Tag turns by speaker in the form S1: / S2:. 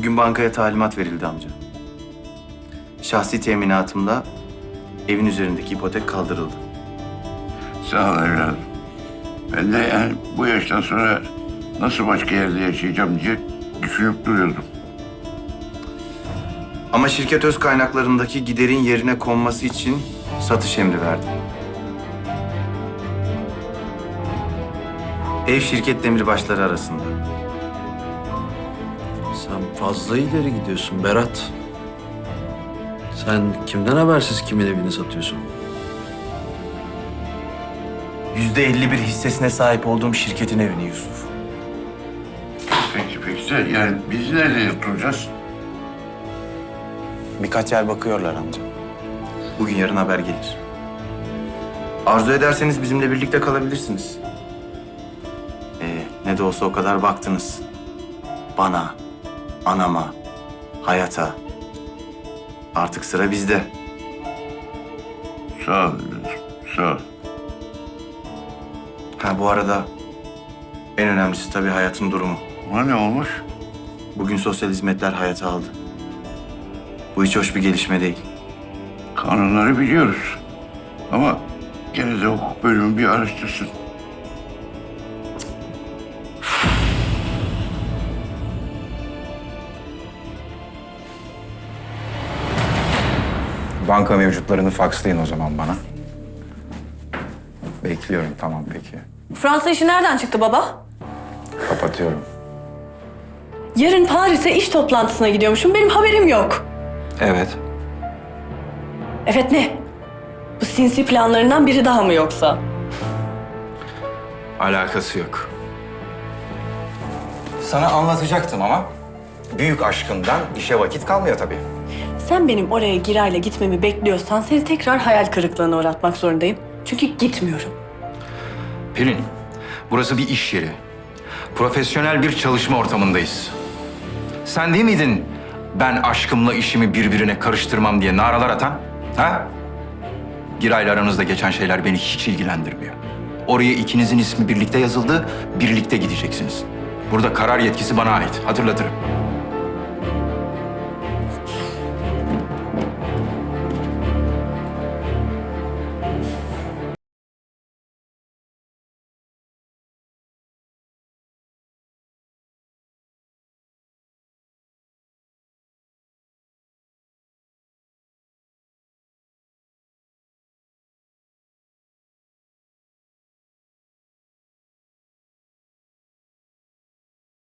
S1: Bugün bankaya talimat verildi amca. Şahsi teminatımla evin üzerindeki ipotek kaldırıldı.
S2: Sağ ol evladım. Ben de yani bu yaştan sonra nasıl başka yerde yaşayacağım diye düşünüp duruyordum.
S1: Ama şirket öz kaynaklarındaki giderin yerine konması için satış emri verdi. Ev şirket demirbaşları arasında.
S3: Sen fazla ileri gidiyorsun Berat. Sen kimden habersiz kimin evini satıyorsun?
S1: Yüzde 51 hissesine sahip olduğum şirketin evini Yusuf.
S2: Peki peki de yani biz nerede oturacağız?
S1: Birkaç yer bakıyorlar amca. Bugün yarın haber gelir. Arzu ederseniz bizimle birlikte kalabilirsiniz. Ee, ne de olsa o kadar baktınız. Bana, anama, hayata. Artık sıra bizde.
S2: Sağ ol. Sağ ol.
S1: Ha bu arada en önemlisi tabii hayatın durumu.
S2: Ona ne olmuş?
S1: Bugün sosyal hizmetler hayata aldı. Bu hiç hoş bir gelişme değil.
S2: Kanunları biliyoruz. Ama gene de hukuk bölümü bir araştırsın.
S4: Banka mevcutlarını fakslayın o zaman bana. Bekliyorum tamam peki.
S5: Fransa işi nereden çıktı baba?
S4: Kapatıyorum.
S5: Yarın Paris'e iş toplantısına gidiyormuşum. Benim haberim yok.
S4: Evet.
S5: Evet ne? Bu sinsi planlarından biri daha mı yoksa?
S4: Alakası yok. Sana anlatacaktım ama büyük aşkından işe vakit kalmıyor tabii.
S5: Sen benim oraya Giray'la gitmemi bekliyorsan seni tekrar hayal kırıklığına uğratmak zorundayım. Çünkü gitmiyorum.
S4: Pelin, burası bir iş yeri. Profesyonel bir çalışma ortamındayız. Sen değil miydin ben aşkımla işimi birbirine karıştırmam diye naralar atan? Ha? Giray'la aranızda geçen şeyler beni hiç ilgilendirmiyor. Oraya ikinizin ismi birlikte yazıldı, birlikte gideceksiniz. Burada karar yetkisi bana ait, hatırlatırım.